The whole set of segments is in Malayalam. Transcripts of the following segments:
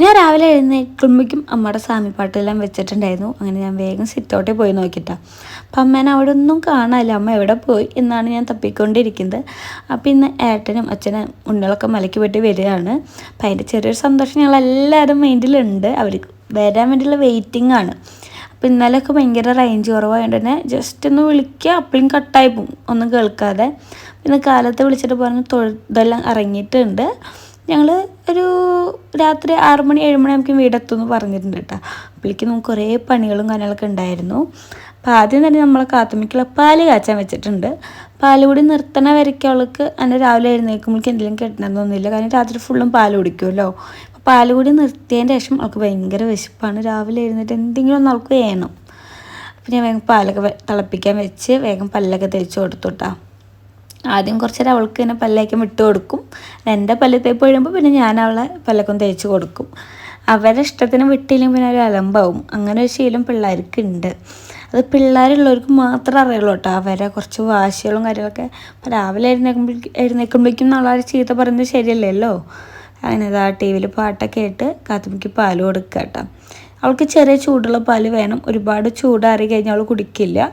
ഞാൻ രാവിലെ എഴുന്നേൽക്കുമ്പോഴേക്കും അമ്മയുടെ സാമിപ്പാട്ടെല്ലാം വെച്ചിട്ടുണ്ടായിരുന്നു. അങ്ങനെ ഞാൻ വേഗം സിറ്റോട്ടേ പോയി നോക്കിട്ടാ. അപ്പം അമ്മേനെ അവിടെ ഒന്നും കാണാനില്ല. അമ്മ എവിടെ പോയി എന്നാണ് ഞാൻ തപ്പിക്കൊണ്ടിരിക്കുന്നത്. അപ്പം ഇന്ന് ഏട്ടനും അച്ഛനും ഉണ്ണികളൊക്കെ മലക്കി പോയിട്ട് വരികയാണ്. അപ്പം അതിന്റെ ചെറിയൊരു സന്തോഷം ഞങ്ങളെല്ലാവരും മൈൻഡിലുണ്ട്. അവർ വരാൻ വേണ്ടിയുള്ള വെയിറ്റിംഗ് ആണ്. അപ്പോൾ ഇന്നലെയൊക്കെ ഭയങ്കര റേഞ്ച് കുറവായതുകൊണ്ട് തന്നെ ജസ്റ്റ് ഒന്ന് വിളിക്കുക അപ്പോഴും കട്ടായി പോകും ഒന്നും കേൾക്കാതെ. പിന്നെ കാലത്ത് വിളിച്ചിട്ട് പറഞ്ഞ് തൊഴുതെല്ലാം ഇറങ്ങിയിട്ടുണ്ട്. ഞങ്ങൾ ഒരു രാത്രി ആറ് മണി ഏഴ് മണി നമുക്ക് വീടെത്തുമെന്ന് പറഞ്ഞിട്ടുണ്ട് കേട്ടോ. അപ്പോഴേക്കും നമുക്ക് കുറേ പണികളും കാര്യങ്ങളൊക്കെ ഉണ്ടായിരുന്നു. അപ്പോൾ ആദ്യം തന്നെ നമ്മളെ കാത്തുമ്മിക്കുള്ള പാൽ കാച്ചാൻ വെച്ചിട്ടുണ്ട്. പാൽ കൂടി നിർത്തണ വരയ്ക്ക് അവൾക്ക് രാവിലെ എഴുന്നേൽക്കുമ്പോഴേക്കും എന്തെങ്കിലും കിട്ടണമെന്നൊന്നുമില്ല കാരണം രാത്രി ഫുള്ളും പാൽ കുടിക്കുമല്ലോ. അപ്പോൾ പാൽ കൂടി നിർത്തിയതിന്റെ ശേഷം അവൾക്ക് ഭയങ്കര വിശപ്പാണ്. രാവിലെ എഴുന്നേറ്റ് എന്തെങ്കിലും ഒന്ന് അവൾക്ക് വേണം. അപ്പോൾ ഞാൻ വേഗം പാലൊക്കെ തിളപ്പിക്കാൻ വെച്ച് വേഗം പല്ലൊക്കെ തേച്ച് കൊടുത്തു കേട്ടോ. ആദ്യം കുറച്ച് നേരം അവൾക്ക് തന്നെ പല്ലേക്കും വിട്ട് കൊടുക്കും. എന്റെ പല്ല് തേപ്പ് കഴിയുമ്പോൾ പിന്നെ ഞാൻ അവളെ പല്ലക്കും തേച്ച് കൊടുക്കും. അവരുടെ ഇഷ്ടത്തിന് വിട്ടില്ലെങ്കിൽ പിന്നെ ഒരു അലമ്പാവും. അങ്ങനെ ഒരു ശീലം പിള്ളേർക്ക് ഉണ്ട് അത് പിള്ളേരുള്ളവർക്ക് മാത്രമേ അറിയുള്ളൂ കേട്ടോ. അവരെ കുറച്ച് വാശികളും കാര്യങ്ങളൊക്കെ രാവിലെ എഴുന്നേക്കുമ്പോൾ എഴുന്നേക്കുമ്പോഴേക്കും നാളെ ചീത്ത പറയുന്നത് ശരിയല്ലല്ലോ. അങ്ങനെ ഇതാ ടി വിയിൽ പാട്ടൊക്കെ ഇട്ട് കാത്തുമിക്ക് പാൽ കൊടുക്കുക കേട്ടോ. അവൾക്ക് ചെറിയ ചൂടുള്ള പാൽ വേണം. ഒരുപാട് ചൂടാറി കഴിഞ്ഞാൽ അവൾ കുടിക്കില്ല.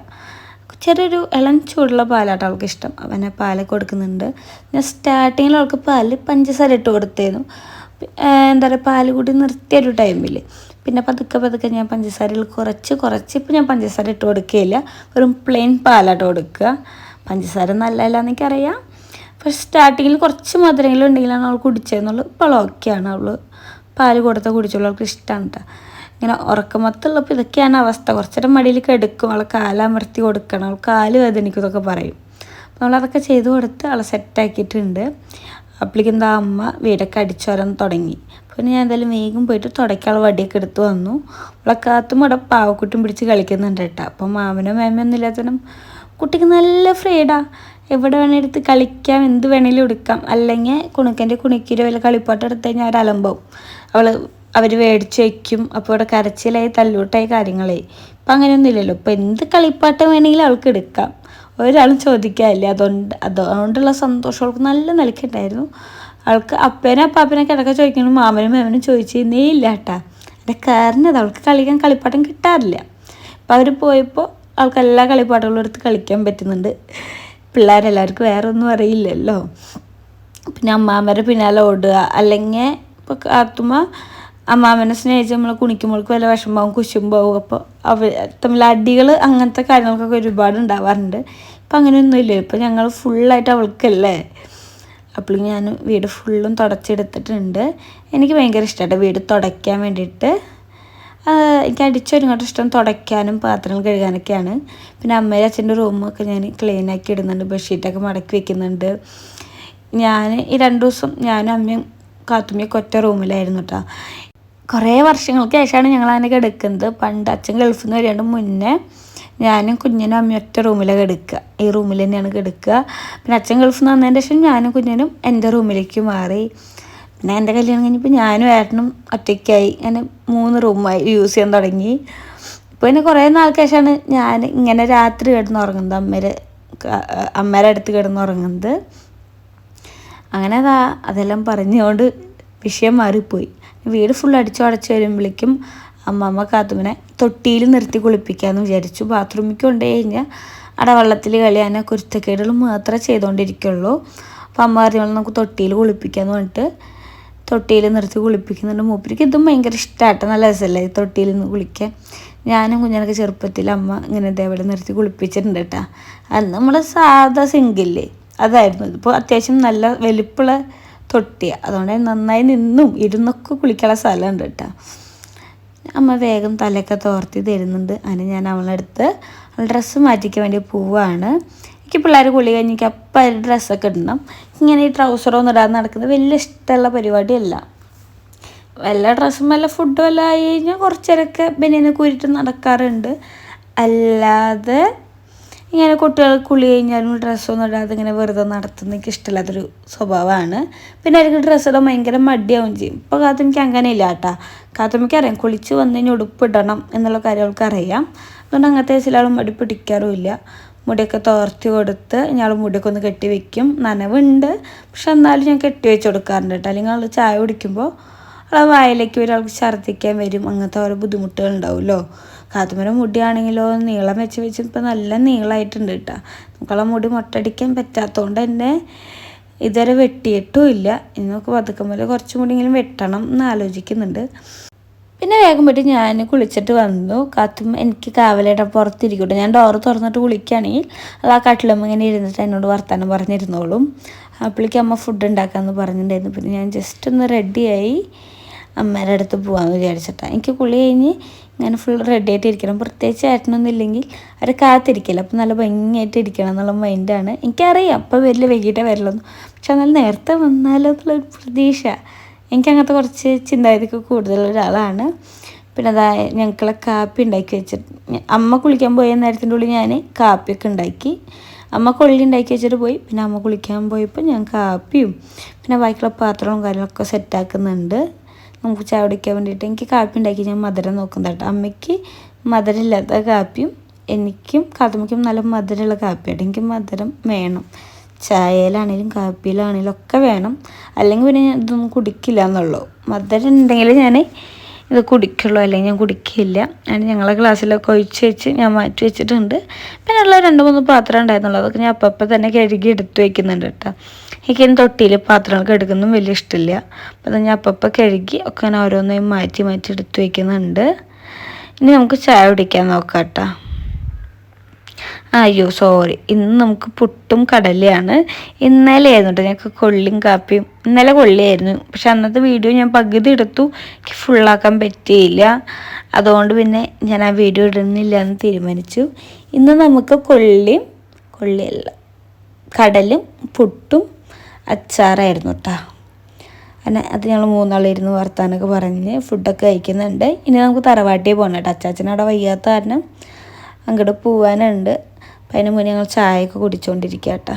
ചെറിയൊരു ഇളം ചൂടുള്ള പാലാട്ടോ അവൾക്ക് ഇഷ്ടം അവനെ പാല കൊടുക്കുന്നുണ്ട്. ഞാൻ സ്റ്റാർട്ടിങ്ങിൽ അവൾക്ക് പാൽ പഞ്ചസാര ഇട്ട് കൊടുത്തേനു. എന്താ പറയുക പാൽ കൂടി നിർത്തിയ ഒരു ടൈമിൽ പിന്നെ പതുക്കെ പതുക്കെ ഞാൻ പഞ്ചസാരയിൽ കുറച്ച് കുറച്ച് ഇപ്പം ഞാൻ പഞ്ചസാര ഇട്ട് കൊടുക്കുകയില്ല വെറും പ്ലെയിൻ പാലാട്ടോ കൊടുക്കുക. പഞ്ചസാര നല്ലതല്ല എനിക്കറിയാം. പക്ഷെ സ്റ്റാർട്ടിങ്ങിൽ കുറച്ച് മധുരങ്ങളും ഉണ്ടെങ്കിലാണ് അവൾ കുടിച്ചതെന്നുള്ളൂ ഇപ്പോൾ ഓക്കെയാണ് അവൾ പാൽ കൊടുത്ത കുടിച്ചുള്ള അവൾക്ക് ഇഷ്ടമാണ് കേട്ടോ ഇങ്ങനെ ഉറക്കമത്തുള്ളപ്പോൾ ഇതൊക്കെയാണ് അവസ്ഥ. കുറച്ചേരം മടിയിൽ കിടക്കും. അവളെ കാലമർത്തി കൊടുക്കണം. അവൾ കാൽ വേദനിക്കും ഇതൊക്കെ പറയും. അപ്പോൾ നമ്മളതൊക്കെ ചെയ്ത് കൊടുത്ത് അവളെ സെറ്റാക്കിയിട്ടുണ്ട് അപ്പോഴേക്കും എന്താ അമ്മ വീടൊക്കെ അടിച്ചോരാൻ തുടങ്ങി. പിന്നെ ഞാൻ എന്തായാലും വേഗം പോയിട്ട് തുടയ്ക്കാൾ വടിയൊക്കെ എടുത്ത് വന്നു. അവളെ കാത്തും അവിടെ പാവക്കുട്ടും പിടിച്ച് കളിക്കുന്നുണ്ട് കേട്ടോ. അപ്പം മാമനോ മേമയൊന്നും ഇല്ലാത്തതിനും കുട്ടിക്ക് നല്ല ഫ്രീഡാ എവിടെ വേണേലും എടുത്ത് കളിക്കാം. എന്ത് വേണേലും എടുക്കാം. അല്ലെങ്കിൽ കുണുക്കന്റെ കുണിക്കിരോ വല്ല കളിപ്പാട്ടം എടുത്തു കഴിഞ്ഞാൽ അവർ അവൾ അവർ മേടിച്ച് വയ്ക്കും. അപ്പോൾ ഇവിടെ കരച്ചിലായി തല്ലൂട്ടായി കാര്യങ്ങളായി. ഇപ്പം അങ്ങനെയൊന്നും ഇല്ലല്ലോ ഇപ്പം എന്ത് കളിപ്പാട്ടം വേണമെങ്കിലും അവൾക്ക് എടുക്കാം. ഒരാളും ചോദിക്കാനില്ല അതുകൊണ്ട് അതുകൊണ്ടുള്ള സന്തോഷം അവൾക്ക് നല്ല നിലക്കുണ്ടായിരുന്നു. അവൾക്ക് അപ്പേനെ അപ്പാപ്പനെ കിടക്ക ചോദിക്കണം മാമനും മേമനും ചോദിച്ചിരുന്നേ ഇല്ല കേട്ടാ എന്റെ കാരണത് അവൾക്ക് കളിക്കാൻ കളിപ്പാട്ടം കിട്ടാറില്ല. അപ്പം അവർ പോയപ്പോൾ അവൾക്ക് എല്ലാ കളിപ്പാട്ടങ്ങളും എടുത്ത് കളിക്കാൻ പറ്റുന്നുണ്ട്. പിള്ളേരെല്ലാവർക്കും വേറെ ഒന്നും അറിയില്ലല്ലോ. പിന്നെ അമ്മാമ്മരെ പിന്നാലെ ഓടുക. അല്ലെങ്കിൽ ഇപ്പോൾ കാത്തുമ്മ അമ്മാമ്മനെ സ്നേഹിച്ച് നമ്മൾ കുണിക്കുമ്പോൾക്ക് വല്ല വിഷമവും കുശുമ്പാവും. അപ്പോൾ അവർ തമ്മിൽ അടികൾ അങ്ങനത്തെ കാര്യങ്ങൾക്കൊക്കെ ഒരുപാട് ഉണ്ടാവാറുണ്ട്. ഇപ്പം അങ്ങനെയൊന്നുമില്ല ഇപ്പം ഞങ്ങൾ ഫുള്ളായിട്ട് അവൾക്കല്ലേ? അപ്പോൾ ഞാൻ വീട് ഫുള്ളും തുടച്ചെടുത്തിട്ടുണ്ട്. എനിക്ക് ഭയങ്കര ഇഷ്ടമാണ് വീട് തുടയ്ക്കാൻ വേണ്ടിയിട്ട്. എനിക്ക് അടിച്ചൊരുങ്ങോട്ട് ഇഷ്ടം തുടയ്ക്കാനും പാത്രങ്ങൾ കഴുകാനൊക്കെയാണ്. പിന്നെ അമ്മയുടെ അച്ഛന്റെ റൂമൊക്കെ ഞാൻ ക്ലീൻ ആക്കി ഇടുന്നുണ്ട്. ബെഡ്ഷീറ്റൊക്കെ മടക്കി വെക്കുന്നുണ്ട്. ഞാൻ ഈ രണ്ട് ദിവസം ഞാനും അമ്മയും കാത്തുമ്മയൊക്കെ ഒറ്റ റൂമിലായിരുന്നു കേട്ടോ കുറേ വർഷങ്ങൾക്ക് ശേഷമാണ് ഞങ്ങൾ അതിനൊക്കെ എടുക്കുന്നത്. പണ്ട് അച്ഛൻ ഗൾഫിൽ നിന്ന് വരേണ്ട മുന്നേ ഞാനും കുഞ്ഞിനും അമ്മയും ഒറ്റ റൂമിലാണ് കിടക്കുക ഈ റൂമിൽ തന്നെയാണ് കിടക്കുക പിന്നെ അച്ഛൻ ഗൾഫിൽ നിന്ന് വന്നതിന് ശേഷം ഞാനും കുഞ്ഞിനും എന്റെ റൂമിലേക്ക് മാറി. പിന്നെ എന്റെ കല്യാണം കഴിഞ്ഞപ്പോൾ ഞാനും ഏട്ടനും ഒറ്റയ്ക്കായി അങ്ങനെ മൂന്ന് റൂമായി യൂസ് ചെയ്യാൻ തുടങ്ങി. ഇപ്പോൾ പിന്നെ കുറേ നാൾക്ക് ശേഷമാണ് ഞാൻ ഇങ്ങനെ രാത്രി കിടന്ന് ഉറങ്ങുന്നത്. അമ്മേരെ അമ്മേരെ അടുത്ത് കിടന്ന് ഉറങ്ങുന്നത്. അങ്ങനെ അതാ അതെല്ലാം പറഞ്ഞുകൊണ്ട് വിഷയം മാറിപ്പോയി. വീട് ഫുൾ അടിച്ചു അടച്ചു വരുമ്പോഴേക്കും അമ്മമ്മ കാത്തുമ്മനെ തൊട്ടിയിൽ നിർത്തി കുളിപ്പിക്കാമെന്ന് വിചാരിച്ചു. ബാത്റൂമിൽ കൊണ്ടു കഴിഞ്ഞാൽ അവിടെ വെള്ളത്തിൽ കളിയാനെ കുരുത്തക്കേടുകൾ മാത്രമേ ചെയ്തുകൊണ്ടിരിക്കുള്ളൂ. അപ്പം അമ്മ പറഞ്ഞു നമുക്ക് തൊട്ടിയിൽ കുളിപ്പിക്കാമെന്ന് പറഞ്ഞിട്ട് തൊട്ടിയിൽ നിർത്തി കുളിപ്പിക്കുന്നുണ്ട് മൂപ്പരിക്ക്. ഇതും ഭയങ്കര ഇഷ്ടമായിട്ട് നല്ല രസമല്ലേ തൊട്ടിയിൽ നിന്ന് കുളിക്കാൻ? ഞാനും കുഞ്ഞനൊക്കെ ചെറുപ്പത്തിൽ അമ്മ ഇങ്ങനെ ഇതേപോലെ നിർത്തി കുളിപ്പിച്ചിട്ടുണ്ട് കേട്ടോ. അന്ന് നമ്മൾ സാധാ സിങ്കില്ലേ അതായിരുന്നു. ഇപ്പോൾ അത്യാവശ്യം നല്ല വലിപ്പുള്ള തൊട്ടിയാണ് അതുകൊണ്ട് നന്നായി നിന്നും ഇരുന്നൊക്കെ കുളിക്കാനുള്ള സ്ഥലമുണ്ട് കേട്ടോ. അമ്മ വേഗം തലയൊക്കെ തോർത്തി തരുന്നുണ്ട്. അതിന് ഞാൻ അവളെടുത്ത് അവളുടെ ഡ്രസ്സ് മാറ്റിക്കാൻ വേണ്ടി പോവാണ്. എനിക്ക് പിള്ളേർ കുളി കഴിഞ്ഞിട്ട് അപ്പം അതിന്റെ ഡ്രസ്സൊക്കെ ഇടണം. ഇങ്ങനെ ഈ ട്രൗസറൊന്നും ഇടാതെ നടക്കുന്നത് വലിയ ഇഷ്ടമുള്ള പരിപാടിയല്ല. വല്ല ഡ്രസ്സും വല്ല ഫുഡും എല്ലാം ആയി കഴിഞ്ഞാൽ കുറച്ചേരൊക്കെ ബനിയനെ കൂരിട്ട് നടക്കാറുണ്ട്. അല്ലാതെ ഇങ്ങനെ കുട്ടികൾ കുളി കഴിഞ്ഞാലും ഡ്രസ്സൊന്നും ഇടാതെ ഇങ്ങനെ വെറുതെ നടത്തുന്ന എനിക്ക് ഇഷ്ടമില്ലാത്തൊരു സ്വഭാവമാണ്. പിന്നെ അവർക്ക് ഡ്രസ്സ് ഭയങ്കര മടിയാവും ചെയ്യും. ഇപ്പോൾ കാത്തുമിക്ക് അങ്ങനെ ഇല്ല കേട്ടാ. കാത്തുമിക്ക് അറിയാം കുളിച്ച് വന്നു കഴിഞ്ഞാൽ ഉടുപ്പിടണം എന്നുള്ള കാര്യം അവൾക്ക് അറിയാം. അതുകൊണ്ട് അങ്ങനത്തെ ചില ആളും മടി പിടിക്കാറുമില്ല. മുടിയൊക്കെ തോർത്തി കൊടുത്ത് ഞങ്ങൾ മുടിയൊക്കെ ഒന്ന് കെട്ടി വെക്കും. നനവുണ്ട്. പക്ഷെ എന്നാലും ഞാൻ കെട്ടി വെച്ച് കൊടുക്കാറുണ്ട് കേട്ടോ. അല്ലെങ്കിൽ അവൾ ചായ കുടിക്കുമ്പോൾ ആ വായിലേക്ക് ഒരാൾക്ക് ഛർദ്ദിക്കാൻ വരും. അങ്ങനത്തെ ഓരോ ബുദ്ധിമുട്ടുകൾ ഉണ്ടാവുമല്ലോ. കാത്തുമര മുടിയാണെങ്കിലോ നീളം വെച്ച് വെച്ച് ഇപ്പം നല്ല നീളമായിട്ടുണ്ട് കേട്ടോ നമുക്കുള്ള മുടി മൊട്ടടിക്കാൻ പറ്റാത്തതുകൊണ്ട് തന്നെ ഇതുവരെ വെട്ടിയിട്ടും ഇല്ല. ഇനി നമുക്ക് പതുക്കുമ്പോൾ കുറച്ചും കൂടിയെങ്കിലും വെട്ടണം എന്ന് ആലോചിക്കുന്നുണ്ട്. പിന്നെ വേഗം പോയിട്ട് ഞാൻ കുളിച്ചിട്ട് വന്നു. കാത്തും എനിക്ക് കാവലയുടെ പുറത്തിരിക്കട്ടെ. ഞാൻ ഡോറ് തുറന്നിട്ട് കുളിക്കുകയാണെങ്കിൽ അത് ആ കട്ടിലമ്മ ഇങ്ങനെ ഇരുന്നിട്ട് എന്നോട് വർത്തമാനം പറഞ്ഞിരുന്നോളും. അപ്പോഴേക്ക് അമ്മ ഫുഡ് ഉണ്ടാക്കാമെന്ന് പറഞ്ഞിട്ടുണ്ടായിരുന്നു. പിന്നെ ഞാൻ ജസ്റ്റ് ഒന്ന് റെഡിയായി അമ്മേന്റെ അടുത്ത് പോകാമെന്ന് വിചാരിച്ചിട്ടാണ് എനിക്ക് കുളി കഴിഞ്ഞ് ഇങ്ങനെ ഫുൾ റെഡി ആയിട്ട് ഇരിക്കണം. പ്രത്യേകിച്ച് ഏട്ടനൊന്നും ഇല്ലെങ്കിൽ അവർ കാത്തിരിക്കില്ല. അപ്പം നല്ല ഭംഗിയായിട്ട് ഇരിക്കണം എന്നുള്ള മൈൻഡാണ് എനിക്കറിയാം. അപ്പം വലിയ വൈകിട്ടേ വരലുള്ളൂ പക്ഷെ എന്നാൽ നേരത്തെ വന്നാലോ എന്നുള്ളൊരു പ്രതീക്ഷ. എനിക്ക് അങ്ങനത്തെ കുറച്ച് ചിന്താഗതിക്ക് കൂടുതലൊരാളാണ് പിന്നെ അതാ ഞങ്ങൾക്കുള്ള കാപ്പി ഉണ്ടാക്കി വെച്ചിട്ട് അമ്മ കുളിക്കാൻ പോയ നേരത്തിന്റെ ഉള്ളിൽ ഞാൻ കാപ്പിയൊക്കെ ഉണ്ടാക്കി. അമ്മ കൊള്ളി ഉണ്ടാക്കി വെച്ചിട്ട് പോയി. പിന്നെ അമ്മ കുളിക്കാൻ പോയപ്പോൾ ഞാൻ കാപ്പിയും പിന്നെ ബാക്കിയുള്ള പാത്രവും കാര്യങ്ങളൊക്കെ സെറ്റാക്കുന്നുണ്ട് നമുക്ക് ചായ കുടിക്കാൻ വേണ്ടിയിട്ട് എനിക്ക് കാപ്പി ഉണ്ടാക്കി ഞാൻ മധുരം നോക്കുന്നത് കേട്ടോ. അമ്മയ്ക്ക് മധുരമില്ലാത്ത കാപ്പിയും എനിക്കും കാത്തമ്മയ്ക്കും നല്ല മധുരമുള്ള കാപ്പിയാണ്. എനിക്ക് മധുരം വേണം. ചായയിലാണെങ്കിലും കാപ്പിയിലാണെങ്കിലും ഒക്കെ വേണം. അല്ലെങ്കിൽ പിന്നെ ഞാൻ ഇതൊന്നും കുടിക്കില്ല എന്നുള്ളൂ. മധുരം ഉണ്ടെങ്കിൽ ഞാൻ ഇത് കുടിക്കുള്ളൂ അല്ലെങ്കിൽ ഞാൻ കുടിക്കില്ല. അതിന് ഞങ്ങളെ ഗ്ലാസ്സിലൊക്കെ ഒഴിച്ച് വെച്ച് ഞാൻ മാറ്റി വെച്ചിട്ടുണ്ട്. പിന്നെ ഉള്ള രണ്ട് മൂന്ന് പാത്രം ഉണ്ടായിരുന്നുള്ളൂ. അതൊക്കെ ഞാൻ അപ്പം തന്നെ കഴുകി എടുത്ത് വയ്ക്കുന്നുണ്ട് കേട്ടോ. എനിക്കതിന് തൊട്ടിയിൽ പാത്രങ്ങളൊക്കെ എടുക്കുന്നതും വലിയ ഇഷ്ടമില്ല. അപ്പം ഞാൻ അപ്പം കഴുകി ഒക്കെ ഞാൻ ഓരോന്നായി മാറ്റി മാറ്റി എടുത്ത് വയ്ക്കുന്നുണ്ട് ഇനി നമുക്ക് ചായ കുടിക്കാൻ നോക്കാം കേട്ടോ. അയ്യോ സോറി ഇന്ന് നമുക്ക് പുട്ടും കടലയാണ്. ഇന്നലെ ആയിരുന്നു കേട്ടോ ഞങ്ങൾക്ക് കൊള്ളിയും കാപ്പിയും. ഇന്നലെ കൊള്ളിയായിരുന്നു. പക്ഷെ അന്നത്തെ വീഡിയോ ഞാൻ പകുതി എടുത്തു. എനിക്ക് ഫുള്ളാക്കാൻ പറ്റിയില്ല. അതുകൊണ്ട് പിന്നെ ഞാൻ ആ വീഡിയോ ഇടുന്നില്ല എന്ന് തീരുമാനിച്ചു. ഇന്ന് നമുക്ക് കൊള്ളിയും കൊള്ളിയല്ല കടലും പുട്ടും അച്ചാറായിരുന്നു കേട്ടോ അങ്ങനെ അത് ഞങ്ങൾ മൂന്നാളിരുന്ന് വർത്താനൊക്കെ പറഞ്ഞ് ഫുഡൊക്കെ കഴിക്കുന്നുണ്ട്. ഇനി നമുക്ക് തറവാട്ടിൽ പോകണം കേട്ടോ അച്ചാച്ചനവിടെ വയ്യാത്ത കാരണം അങ്ങോട്ട് പോകാനുണ്ട് അപ്പം അതിന് മുന്നേ ഞങ്ങൾ ചായയൊക്കെ കുടിച്ചുകൊണ്ടിരിക്കുക കേട്ടോ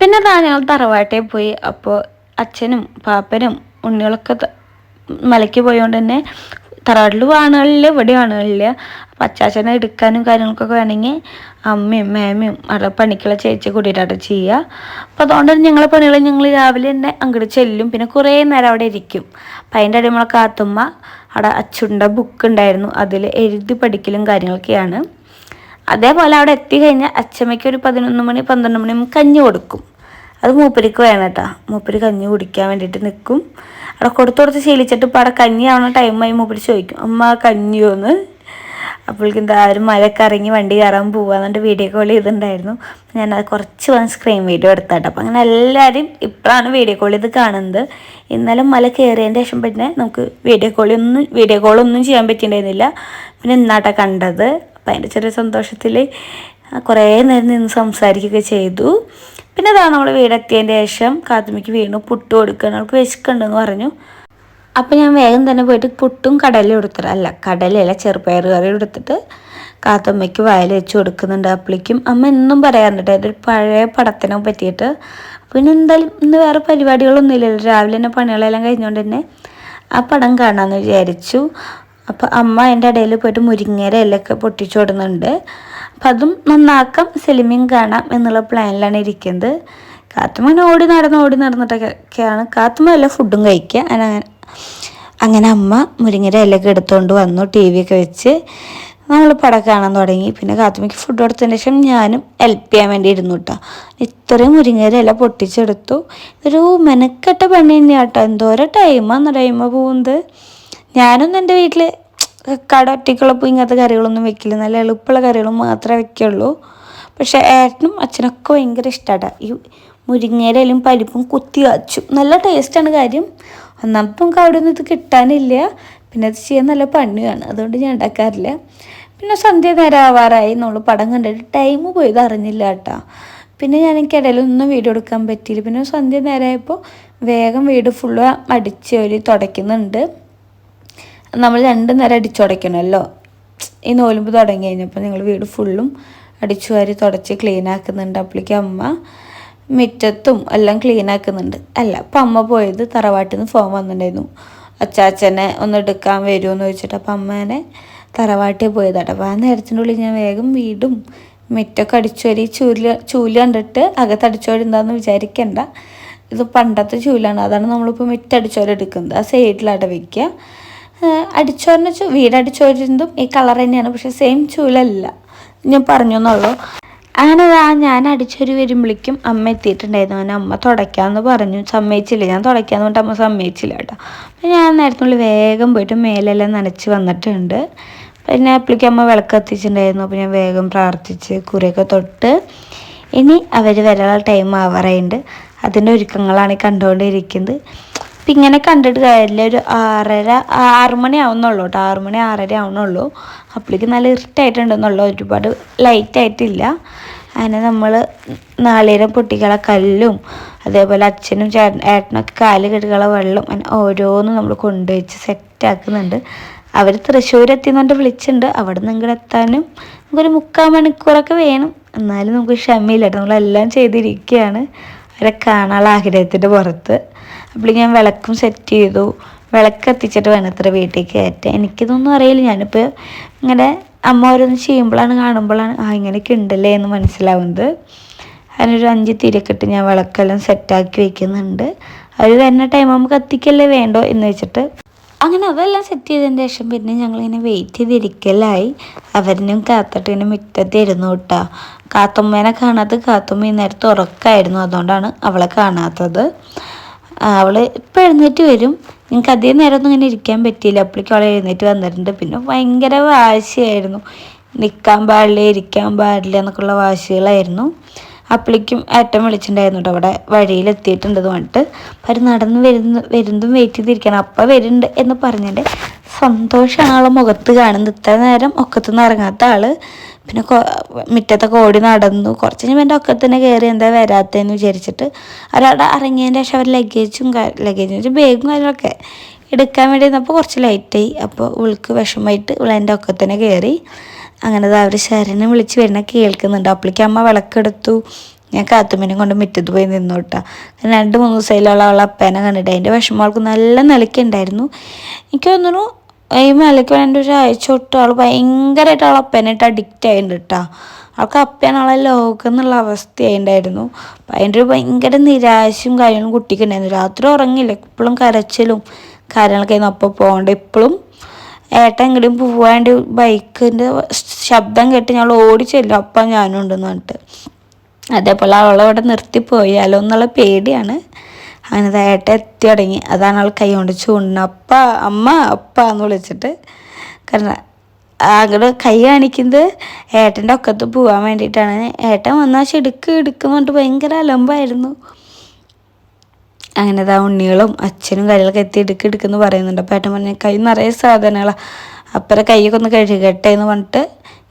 പിന്നെ അതാ ഞങ്ങൾ തറവാട്ടേ പോയി. അപ്പോൾ അച്ഛനും പാപ്പനും ഉണ്ണികളൊക്കെ മലയ്ക്ക് പോയതുകൊണ്ട് തന്നെ തറവാട്ടിൽ ആണുകളില്ല ഇവിടെ ആണുകളില്ല അപ്പം അച്ചാച്ചനെ എടുക്കാനും കാര്യങ്ങൾക്കൊക്കെ വേണമെങ്കിൽ അമ്മയും മേമയും അവിടെ പണിക്കുള്ള ചേച്ചി കൂടിയിട്ടാണ് ചെയ്യുക. അപ്പം അതുകൊണ്ട് തന്നെ ഞങ്ങളെ പണികൾ ഞങ്ങൾ രാവിലെ തന്നെ അങ്ങോട്ട് ചെല്ലും. പിന്നെ കുറേ നേരം അവിടെ ഇരിക്കും. അപ്പം അതിന്റെ നമ്മളെ കാത്തുമ്മ അവിടെ അച്ചുണ്ട ബുക്ക് ഉണ്ടായിരുന്നു. അതിൽ എഴുതി പഠിക്കലും കാര്യങ്ങളൊക്കെയാണ്. അതേപോലെ അവിടെ എത്തിക്കഴിഞ്ഞാൽ അച്ചമ്മയ്ക്ക് ഒരു പതിനൊന്ന് മണി പന്ത്രണ്ട് മണി കഞ്ഞി കൊടുക്കും. അത് മൂപ്പരിക്ക് വേണം കേട്ടോ. മൂപ്പര് കഞ്ഞി കുടിക്കാൻ വേണ്ടിയിട്ട് നിൽക്കും അവിടെ കൊടുത്തു കൊടുത്ത് ശീലിച്ചിട്ട് ഇപ്പോൾ അവിടെ കഞ്ഞി ആവുന്ന ടൈമായി മൂപ്പര് ചോദിക്കും അമ്മ കഞ്ഞിയോന്ന്? അപ്പോഴേക്കും എന്താ ഒരു മഴയൊക്കെ ഇറങ്ങി വണ്ടി കയറാൻ പോവാന്നുണ്ട് വീഡിയോ കോൾ ചെയ്തിട്ടുണ്ടായിരുന്നു. ഞാനത് കുറച്ച് വന്ന് സ്ക്രീൻ വീഡിയോ എടുത്താട്ടോ അപ്പം അങ്ങനെ എല്ലാവരും ഇപ്പോഴാണ് വീഡിയോ കോൾ ചെയ്ത് കാണുന്നത്. ഇന്നലെ മല കയറിയതിന്റെ ശേഷം പിന്നെ നമുക്ക് വീഡിയോ കോളൊന്നും വീഡിയോ കോളൊന്നും ചെയ്യാൻ പറ്റിയിട്ടുണ്ടായിരുന്നില്ല. പിന്നെ ഇന്നാട്ടാ കണ്ടത്. അപ്പം അതിന്റെ ചെറിയ സന്തോഷത്തിൽ കുറേ നേരം നിന്ന് സംസാരിക്കുകയൊക്കെ ചെയ്തു. പിന്നെ അതാണ് നമ്മൾ വീടെത്തിയതിന്റെ ശേഷം കാത്തുമിക്ക് വീണ്ടും പുട്ട് കൊടുക്കുക അവൾക്ക് വിശക്കുണ്ടെന്ന് പറഞ്ഞു. അപ്പം ഞാൻ വേഗം തന്നെ പോയിട്ട് പുട്ടും കടലും എടുത്തിട്ട് അല്ല കടലല്ല ചെറുപയർ കറി എടുത്തിട്ട് കാത്തമ്മയ്ക്ക് വയൽ വെച്ച് കൊടുക്കുന്നുണ്ട് അപ്പളിക്കും. അമ്മ എന്നും പറയാറുണ്ട് ഒരു പഴയ പടത്തിനെ പറ്റിയിട്ട്. പിന്നെ എന്തായാലും ഇന്ന് വേറെ പരിപാടികളൊന്നും ഇല്ലല്ലോ രാവിലെ തന്നെ പണികളെല്ലാം കഴിഞ്ഞുകൊണ്ട് തന്നെ ആ പടം കാണാമെന്ന് വിചാരിച്ചു. അപ്പോൾ അമ്മ എന്റെ ഇടയിൽ പോയിട്ട് മുരിങ്ങേര ഇലയൊക്കെ പൊട്ടിച്ചു കൊടുക്കുന്നുണ്ട്. അപ്പം അതും നന്നാക്കാം സെലിമിയും കാണാം എന്നുള്ള പ്ലാനിലാണ് ഇരിക്കുന്നത്. കാത്തുമ്മ ഓടി നടന്ന് ഓടി നടന്നിട്ടൊക്കെയാണ്. കാത്തുമ്മ അല്ല ഫുഡും കഴിക്കുക. അങ്ങനെ അങ്ങനെ അമ്മ മുരിങ്ങര ഇലയൊക്കെ എടുത്തുകൊണ്ട് വന്നു ടി ഒക്കെ വെച്ച്. നമ്മൾ പടം കാണാൻ തുടങ്ങി. പിന്നെ കാത്തുമ്മയ്ക്ക് ഫുഡ് കൊടുത്തതിന് ശേഷം ഞാനും ഹെൽപ്പ് ചെയ്യാൻ വേണ്ടി ഇരുന്നു കേട്ടോ. ഇത്രയും മുരിങ്ങര ഇല പൊട്ടിച്ചെടുത്തു. ഒരു മെനക്കെട്ട പണി തന്നെയാണ് കേട്ടോ. എന്തോരം ടൈമാണ് ടൈമ പോകുന്നത്. ഞാനൊന്നും എന്റെ വീട്ടിൽ കട ഒറ്റയ്ക്കുള്ളപ്പോൾ ഇങ്ങനത്തെ കറികളൊന്നും വെക്കില്ല. നല്ല എളുപ്പമുള്ള കറികൾ മാത്രമേ വെക്കുള്ളൂ. പക്ഷേ ഏട്ടനും അച്ഛനൊക്കെ ഭയങ്കര ഇഷ്ടമാണ് ഈ മുരിങ്ങയിലും പരിപ്പും കുത്തി കാച്ചു. നല്ല ടേസ്റ്റാണ് കാര്യം. ഒന്നാമത്തെ നമുക്ക് അവിടെ ഒന്നും ഇത് കിട്ടാനില്ല. പിന്നെ അത് ചെയ്യാൻ നല്ല പണിയാണ്. അതുകൊണ്ട് ഞാൻ ഉണ്ടാക്കാറില്ല. പിന്നെ സന്ധ്യ നേരം ആവാറായി നമ്മൾ പടം കണ്ടിട്ട് ടൈം പോയത് അറിഞ്ഞില്ല കേട്ടോ. പിന്നെ ഞാൻ എനിക്ക് ഇടയിലൊന്നും വീഡിയോ എടുക്കാൻ പറ്റിയില്ല. പിന്നെ സന്ധ്യ നേരമായപ്പോൾ വേഗം വീട് ഫുള്ള് അടിച്ച് ഒരു തുടയ്ക്കുന്നുണ്ട്. നമ്മൾ രണ്ട് നേരം അടിച്ചുടയ്ക്കണമല്ലോ ഈ നോലുമ്പ് തുടങ്ങി കഴിഞ്ഞപ്പോൾ നിങ്ങൾ വീട് ഫുള്ളും അടിച്ചു വാരി തുടച്ച് ക്ലീൻ ആക്കുന്നുണ്ട്. അപ്പോഴേക്കും അമ്മ മുറ്റത്തും എല്ലാം ക്ലീൻ ആക്കുന്നുണ്ട്. അല്ല അപ്പം അമ്മ പോയത് തറവാട്ടിൽ നിന്ന് ഫോൺ വന്നിട്ടുണ്ടായിരുന്നു. അച്ചാച്ചനെ ഒന്ന് എടുക്കാൻ വരുമോ ചോദിച്ചിട്ട് അപ്പം അമ്മേനെ തറവാട്ടിൽ പോയതാട്ടോ. അപ്പോൾ ആ നേരത്തിന്റെ ഉള്ളിൽ ഞാൻ വേഗം വീടും മുറ്റൊക്കെ അടിച്ചു വരി ചൂൽ ചൂൽ കണ്ടിട്ട് അകത്ത് അടിച്ചു വരി എന്താണെന്ന് വിചാരിക്കണ്ട. ഇത് പണ്ടത്തെ ചൂലാണ്. അതാണ് നമ്മളിപ്പോൾ മുറ്റടിച്ചോരെടുക്കുന്നത് ആ സൈഡിലായിട്ട് വെക്കുക. വെച്ചാൽ വീട് അടിച്ചോരുന്നതും ഈ കളർ തന്നെയാണ്. പക്ഷേ സെയിം ചൂലല്ല. ഞാൻ പറഞ്ഞു എന്നുള്ളൂ അങ്ങനെ ആ ഞാൻ അടിച്ചൊരു വരുമ്പോഴേക്കും അമ്മ എത്തിയിട്ടുണ്ടായിരുന്നു. അങ്ങനെ അമ്മ തുടയ്ക്കാമെന്ന് പറഞ്ഞു. സമ്മതിച്ചില്ല. ഞാൻ തുടയ്ക്കാന്ന് പറഞ്ഞിട്ട് അമ്മ സമ്മതിച്ചില്ല കേട്ടോ. അപ്പം ഞാൻ നേരത്തിനുള്ളിൽ വേഗം പോയിട്ട് മേലെല്ലാം നനച്ച് വന്നിട്ടുണ്ട്. പിന്നെ അപ്പളിക്ക് അമ്മ വിളക്ക് കത്തിച്ചിട്ടുണ്ടായിരുന്നു. അപ്പോൾ ഞാൻ വേഗം പ്രാർത്ഥിച്ച് കുറേയൊക്കെ തൊട്ട് ഇനി അവർ വരാനുള്ള ടൈം ആവാറായിട്ടുണ്ട് അതിന്റെ ഒരുക്കങ്ങളാണ് കണ്ടുകൊണ്ടിരിക്കുന്നത് അപ്പം ഇങ്ങനെ കണ്ടിട്ട് കാര്യമില്ല. ഒരു ആറര ആറുമണി ആവുന്നുള്ളൂ കേട്ടോ. ആറുമണി ആറര ആവുന്നുള്ളൂ. അപ്പോഴേക്ക് നല്ല ഇരുട്ടായിട്ടുണ്ടെന്നുള്ളൂ ഒരുപാട് ലൈറ്റായിട്ടില്ല അങ്ങനെ നമ്മൾ നാളേരം പൊട്ടിക്കള കല്ലും അതേപോലെ അച്ഛനും ചേട്ടൻ ഏട്ടനൊക്കെ കാൽ കെട്ടുകള വെള്ളം അങ്ങനെ ഓരോന്നും നമ്മൾ കൊണ്ടുവച്ച് സെറ്റാക്കുന്നുണ്ട് അവർ തൃശ്ശൂർ എത്തിയെന്നുകൊണ്ട് വിളിച്ചിട്ടുണ്ട്. അവിടെ നിന്ന് ഇങ്ങോട്ട് എത്താനും നമുക്കൊരു മുക്കാൽ മണിക്കൂറൊക്കെ വേണം. എന്നാലും നമുക്ക് ക്ഷമയില്ല കേട്ടോ. നമ്മളെല്ലാം ചെയ്തിരിക്കുകയാണ് അവരെ കാണാനുള്ള ആഗ്രഹത്തിന്റെ പുറത്ത്. അപ്പോൾ ഞാൻ വിളക്കും സെറ്റ് ചെയ്തു. വിളക്ക് എത്തിച്ചിട്ട് വേണം ഇത്ര വീട്ടിലേക്ക് കയറ്റാൻ. എനിക്കിതൊന്നും അറിയില്ല. ഞാനിപ്പോൾ ഇങ്ങനെ അമ്മ ഓരോന്ന് ചെയ്യുമ്പോഴാണ് കാണുമ്പോഴാണ് ആ ഇങ്ങനെയൊക്കെ ഉണ്ടല്ലേ എന്ന് മനസ്സിലാവുന്നത്. അതിനൊരു അഞ്ച് തിരക്കിട്ട് ഞാൻ വിളക്കെല്ലാം സെറ്റാക്കി വെക്കുന്നുണ്ട്. അവർ വരുന്ന ടൈം നമുക്ക് കത്തിക്കല്ലേ വേണ്ടോ എന്ന് വെച്ചിട്ട്. അങ്ങനെ അതെല്ലാം സെറ്റ് ചെയ്തതിന് ശേഷം പിന്നെ ഞങ്ങളിങ്ങനെ വെയിറ്റ് ചെയ്തിരിക്കലായി. അവരിനും കാത്തിട്ട് ഇങ്ങനെ മുറ്റത്തിരുന്നു കേട്ടോ കാത്തുമ്മേനെ കാണാത്ത കാത്തുമ്മ ഈ നേരത്തെ ഉറക്കായിരുന്നു. അതുകൊണ്ടാണ് അവളെ കാണാത്തത്. അവൾ ഇപ്പം എഴുന്നേറ്റ് വരും. നിങ്ങൾക്ക് അധികം നേരമൊന്നും ഇങ്ങനെ ഇരിക്കാൻ പറ്റിയില്ല. അപ്പോഴേക്കും അവൾ എഴുന്നേറ്റ് വന്നിട്ടുണ്ട്. പിന്നെ ഭയങ്കര വാശിയായിരുന്നു. നിൽക്കാൻ പാടില്ല ഇരിക്കാൻ പാടില്ല എന്നൊക്കെയുള്ള വാശികളായിരുന്നു. അപ്പോഴേക്കും ഏട്ടൻ വിളിച്ചിട്ടുണ്ടായിരുന്നു കേട്ടോ. അവിടെ വഴിയിലെത്തിയിട്ടുണ്ടെന്ന് പറഞ്ഞിട്ട്. അവർ നടന്ന് വരുന്ന വരുന്നതും വെയിറ്റ് ചെയ്തിരിക്കണം അപ്പം വരുന്നുണ്ട് എന്ന് പറഞ്ഞിട്ട് സന്തോഷമാണ് ആളെ മുഖത്ത് കാണുന്നത് ഇത്ര നേരം ഒക്കത്തുനിന്ന് ഇറങ്ങാത്ത ആൾ. പിന്നെ മുറ്റത്തൊക്കെ ഓടി നടന്നു. കുറച്ച് കഴിഞ്ഞപ്പോൾ എന്റെ ഒക്കെ തന്നെ കയറി എന്താ വരാത്തതെന്ന് വിചാരിച്ചിട്ട് അവരവിടെ ഇറങ്ങിയതിന്റെ ശേഷം അവർ ലഗേജും ലഗേജും വെച്ചാൽ ബാഗും കാര്യങ്ങളൊക്കെ എടുക്കാൻ വേണ്ടി നിന്നപ്പോൾ കുറച്ച് ലൈറ്റായി അപ്പോൾ ഉൾക്ക് വിഷമമായിട്ട് ഇവിടെ എന്റെ ഒക്കെ തന്നെ കയറി അങ്ങനെ അവർ ശരനെ വിളിച്ച് വരുന്ന കേൾക്കുന്നുണ്ട്. അപ്പോഴേക്ക് അമ്മ വിളക്കെടുത്തു. ഞാൻ കാത്തുമ്മനെ കൊണ്ട് മുറ്റത്ത് പോയി നിന്നു കേട്ടോ. രണ്ട് മൂന്ന് ദിവസമായിലുള്ള അവളെ അപ്പേനെ കണ്ടിട്ട്. അതിന്റെ വിഷമം അവൾക്ക് നല്ല നിലയ്ക്കുണ്ടായിരുന്നു എനിക്ക് തോന്നുന്നു ഈ മലയ്ക്ക് വേണ്ടി ഒരാഴ്ച തൊട്ട് ആൾ ഭയങ്കരമായിട്ട് ആൾ അപ്പനായിട്ട് അഡിക്റ്റ് ആയിട്ടുണ്ട് കേട്ടോ ആൾക്ക് അപ്പയാണ് ആളെ ലോകം എന്നുള്ള അവസ്ഥയായിട്ടുണ്ടായിരുന്നു അപ്പം അതിന്റെ ഒരു ഭയങ്കര നിരാശയും കാര്യങ്ങളും കുട്ടിക്ക് ഉണ്ടായിരുന്നു രാത്രി ഉറങ്ങില്ല ഇപ്പോഴും കരച്ചിലും കാര്യങ്ങളൊക്കെ ആയിരുന്നു. അപ്പോൾ പോകണ്ട ഇപ്പോഴും ഏട്ടൻ എങ്ങോട്ടും പോവാണ്ട് ബൈക്കിന്റെ ശബ്ദം കേട്ട് ഞങ്ങൾ ഓടി ചെല്ലും. അപ്പം ഞാനും ഉണ്ടെന്ന് പറഞ്ഞിട്ട്. അതേപോലെ അവളവിടെ നിർത്തിപ്പോയാലോ എന്നുള്ള പേടിയാണ്. അങ്ങനെ ഏട്ട എത്തി തുടങ്ങി. അതാണ് അവൾ കൈ കൊണ്ട് ചൂണ്ടുന്നത് അപ്പ അമ്മ അപ്പ എന്ന് വിളിച്ചിട്ട് കാരണം. അങ്ങോട്ട് കൈ കാണിക്കുന്നത് ഏട്ടന്റെ ഒക്കത്ത് പോകാൻ വേണ്ടിയിട്ടാണ്. ഏട്ടൻ വന്നാൽ ചെടുക്ക് എടുക്കുന്നു പറഞ്ഞിട്ട് ഭയങ്കര അലമ്പായിരുന്നു. അങ്ങനെ അതാ ഉണ്ണികളും അച്ഛനും കാര്യങ്ങളൊക്കെ എത്തി എടുക്ക് എടുക്കുന്ന പറയുന്നുണ്ട്. അപ്പം ഏട്ടൻ പറഞ്ഞ കൈ നിറയെ സാധനങ്ങളാണ് അപ്പറെ കൈയൊക്കെ ഒന്ന് കഴുകട്ടെ എന്ന് പറഞ്ഞിട്ട്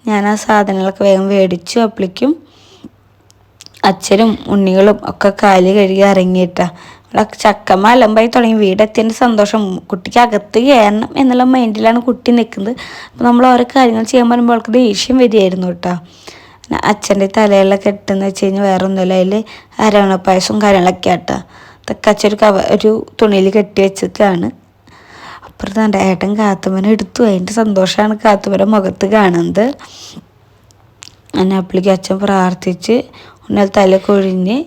ഞാൻ ആ സാധനങ്ങളൊക്കെ വേഗം മേടിച്ചു അപ്ലിക്കും അച്ഛനും ഉണ്ണികളും ഒക്കെ കാൽ കഴുകി ഇറങ്ങിയിട്ടാ അവിടെ ചക്കമ്മ അലമ്പായി തുടങ്ങി. വീടെത്തിയതിന്റെ സന്തോഷം. കുട്ടിക്ക് അകത്ത് കയറണം എന്നുള്ള മൈൻഡിലാണ് കുട്ടി നിൽക്കുന്നത്. അപ്പോൾ നമ്മൾ ഓരോ കാര്യങ്ങൾ ചെയ്യാൻ പറയുമ്പോൾ അവൾക്ക് ദേഷ്യം വരികയായിരുന്നു കേട്ടോ. അച്ഛന്റെ തലയിലൊക്കെ ഇട്ടെന്ന് വെച്ച് കഴിഞ്ഞാൽ വേറെ ഒന്നുമില്ല അതിൽ അരവണപ്പായസവും കാര്യങ്ങളൊക്കെ ആട്ടോ. ഒരു കവ ഒരു തുണിയിൽ കെട്ടി വെച്ചിട്ടാണ് അപ്പുറത്ത് ഏട്ടൻ കാത്തുമനെ എടുത്തു. അതിന്റെ സന്തോഷമാണ് കാത്തുമനെ മുഖത്ത് കാണുന്നത്. അങ്ങനെ അപ്പിളിക്ക് അച്ഛൻ പ്രാർത്ഥിച്ച് ഉന്നൽ തല കൊഴിഞ്ഞ്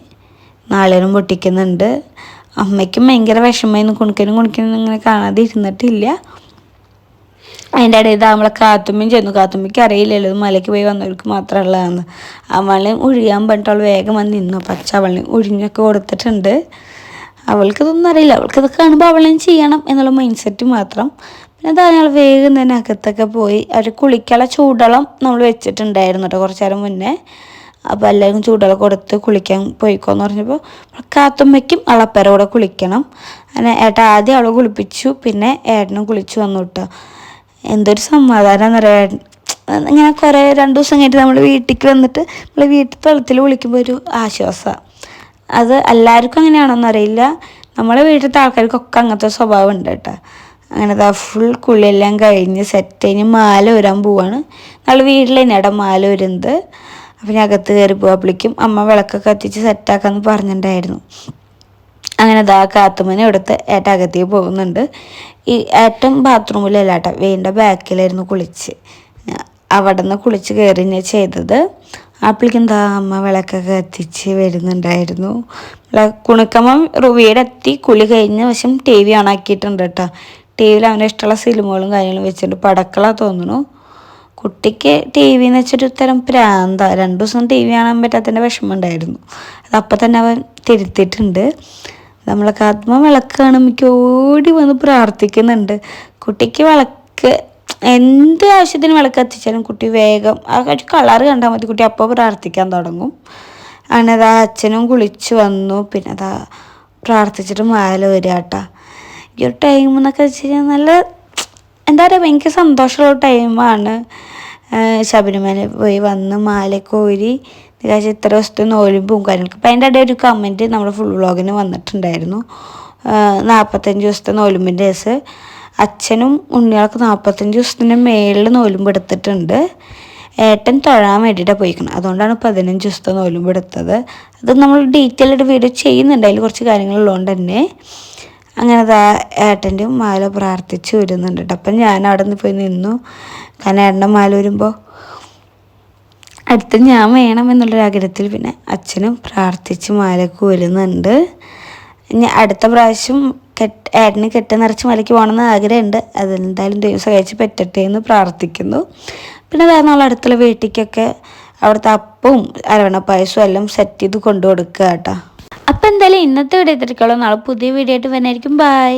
നാളേനും പൊട്ടിക്കുന്നുണ്ട്. അമ്മയ്ക്കും ഭയങ്കര വിഷമമായിരുന്നു. കുണിക്കനും കുണിക്കനും ഇങ്ങനെ കാണാതെ ഇരുന്നിട്ടില്ല അതിന്റെ ഇടയിൽ നമ്മളെ കാത്തുമ്മയും ചെന്നു. കാത്തുമ്മയ്ക്ക് അറിയില്ലല്ലോ മലയ്ക്ക് പോയി വന്നവർക്ക് മാത്രമുള്ളതാണ് അവളെ ഒഴിയാൻ പറഞ്ഞിട്ട് അവൾ വേഗം വന്ന് നിന്നു. പച്ച അവളെ ഒഴിഞ്ഞൊക്കെ കൊടുത്തിട്ടുണ്ട്. അവൾക്കിതൊന്നും അറിയില്ല. അവൾക്കിത് കാണുമ്പോൾ അവളെയും ചെയ്യണം എന്നുള്ള മൈൻഡ് സെറ്റ് മാത്രം. പിന്നെ ഞങ്ങൾ വേഗം തന്നെ അകത്തൊക്കെ പോയി. അവർ കുളിക്കാനുള്ള ചൂടളം നമ്മൾ വെച്ചിട്ടുണ്ടായിരുന്നു കേട്ടോ കുറച്ചു നേരം മുന്നേ. അപ്പോൾ എല്ലാവരും ചൂടുവെള്ളം കൊടുത്ത് കുളിക്കാൻ പോയിക്കോന്ന് പറഞ്ഞപ്പോൾ കാത്തുമ്മയ്ക്കും അളപ്പര കൂടെ കുളിക്കണം. അങ്ങനെ ഏട്ടൻ ആദ്യം അവളെ കുളിപ്പിച്ചു പിന്നെ ഏട്ടനും കുളിച്ചു വന്നു കേട്ടോ എന്തൊരു സമാധാനം എന്നറിയാം ഇങ്ങനെ കുറേ രണ്ട് ദിവസം കഴിഞ്ഞിട്ട് നമ്മൾ വീട്ടിലേക്ക് വന്നിട്ട് നമ്മൾ വീട്ടിൽ വെള്ളത്തിൽ കുളിക്കുമ്പോൾ ഒരു ആശ്വാസമാണ് അത് എല്ലാവർക്കും അങ്ങനെയാണോന്ന് അറിയില്ല. നമ്മളെ വീട്ടിലത്തെ ആൾക്കാർക്കൊക്കെ അങ്ങനത്തെ സ്വഭാവം ഉണ്ട് കേട്ടോ. അങ്ങനെ അതാ ഫുൾ കുളിയെല്ലാം കഴിഞ്ഞ് സെറ്റ് കഴിഞ്ഞ് മാല വരാൻ പോവാണ്. നമ്മൾ വീട്ടിൽ തന്നെയാണ് മാല വരുന്നത് അപ്പം അകത്ത് കയറി പോയപ്പോഴേക്കും അമ്മ വിളക്കൊക്കെ കത്തിച്ച് സെറ്റാക്കാന്ന് പറഞ്ഞിട്ടുണ്ടായിരുന്നു. അങ്ങനെ ദാ കാത്തുമനെ ഇവിടുത്തെ ഏട്ട അകത്തേക്ക് പോകുന്നുണ്ട്. ഈ ഏട്ടൻ ബാത്റൂമിലല്ല ഏട്ട വേണ്ട ബാക്കിലായിരുന്നു കുളിച്ച്. അവിടെ നിന്ന് കുളിച്ച് കയറി ഞാൻ ചെയ്തത്. അപ്പോഴേക്കും എന്താ അമ്മ വിളക്കൊക്കെ എത്തിച്ച് വരുന്നുണ്ടായിരുന്നു. കുണുക്കമ്മ റു- വീടെത്തി കുളി കഴിഞ്ഞ വശം ടി വി ഓണാക്കിയിട്ടുണ്ട് കേട്ടോ. ടി വിയിൽ അവന്റെ ഇഷ്ടമുള്ള സിനിമകളും കാര്യങ്ങളും വെച്ചിട്ടുണ്ട്. പടക്കള തോന്നുന്നു. കുട്ടിക്ക് ടി വി എന്ന് വെച്ചൊരു തരം പ്രാന്ത. രണ്ടു ദിവസം ടി വി കാണാൻ പറ്റാത്തതിന്റെ വിഷമം ഉണ്ടായിരുന്നു അത് അപ്പം തന്നെ അവൻ തിരുത്തിയിട്ടുണ്ട്. നമ്മളൊക്കെ ആത്മ വിളക്കാണ് മിക്ക ഓടി വന്ന് പ്രാർത്ഥിക്കുന്നുണ്ട്. കുട്ടിക്ക് വിളക്ക് എന്ത് ആവശ്യത്തിന് വിളക്ക് കത്തിച്ചാലും കുട്ടി വേഗം ആ കളറ് കണ്ടാൽ മതി കുട്ടി. അപ്പോൾ പ്രാർത്ഥിക്കാൻ തുടങ്ങും. അങ്ങനെ അതാ അച്ഛനും കുളിച്ച് വന്നു. പിന്നെ അതാ പ്രാർത്ഥിച്ചിട്ട് മാല വരിക കേട്ടാ ഈ ഒരു ടൈം എന്നൊക്കെ വെച്ച് കഴിഞ്ഞാൽ നല്ല എന്താ പറയുക ഭയങ്കര സന്തോഷമുള്ള ടൈമാണ് ശബരിമല പോയി വന്ന് മാല കോരി ഏകദേശം ഇത്ര ദിവസത്തെ നോലുമ്പും കാര്യങ്ങളൊക്കെ അപ്പം അതിന്റെ ഇടയിൽ ഒരു കമന്റ് നമ്മുടെ ഫുൾ വ്ളോഗിന് വന്നിട്ടുണ്ടായിരുന്നു. നാൽപ്പത്തഞ്ച് ദിവസത്തെ നോലുമ്പിന്റെ കേസ് അച്ഛനും ഉണ്ണികൾക്ക് നാൽപ്പത്തഞ്ച് ദിവസത്തിന്റെ മേളിൽ നോലുമ്പ് എടുത്തിട്ടുണ്ട്. ഏട്ടൻ തൊഴാൻ വേണ്ടിയിട്ടാണ് പോയിക്കണം അതുകൊണ്ടാണ് പതിനഞ്ച് ദിവസത്തെ നോലുമ്പ് എടുത്തത്. അത് നമ്മൾ ഡീറ്റെയിൽ ആയിട്ട് വീഡിയോ ചെയ്യുന്നുണ്ട്. അതിൽ കുറച്ച് കാര്യങ്ങളുള്ളതുകൊണ്ട് തന്നെ. അങ്ങനെ ദാ ഏട്ടന്റെ മാല പ്രാർത്ഥിച്ചു വരുന്നുണ്ട് കേട്ടോ അപ്പം ഞാൻ അവിടെ നിന്ന് പോയി നിന്നു. കാരണം ഏട്ടന്റെ മാല വരുമ്പോൾ അടുത്ത് ഞാൻ വേണം എന്നുള്ളൊരു ആഗ്രഹത്തിൽ പിന്നെ അച്ഛനും പ്രാർത്ഥിച്ച് മാലയ്ക്ക് വരുന്നുണ്ട്. ഇനി അടുത്ത പ്രാവശ്യം കെട്ട് ഏട്ടന് കെട്ട് നിറച്ച് മലയ്ക്ക് പോകണമെന്ന് ആഗ്രഹമുണ്ട്. അതെന്തായാലും ദൈവം സഹായിച്ച് പറ്റട്ടെ എന്ന് പ്രാർത്ഥിക്കുന്നു. പിന്നെ അതായത് നമ്മൾ അടുത്തുള്ള വീട്ടിലേക്കൊക്കെ അവിടുത്തെ അപ്പവും അരവണ പായസവും എല്ലാം സെറ്റ് ചെയ്ത് കൊണ്ടു കൊടുക്കുക കേട്ടോ അപ്പം എന്തായാലും ഇന്നത്തെ വീഡിയോ എത്തിക്കോളൂ നാളെ പുതിയ വീഡിയോ ആയിട്ട് വന്നായിരിക്കും ബൈ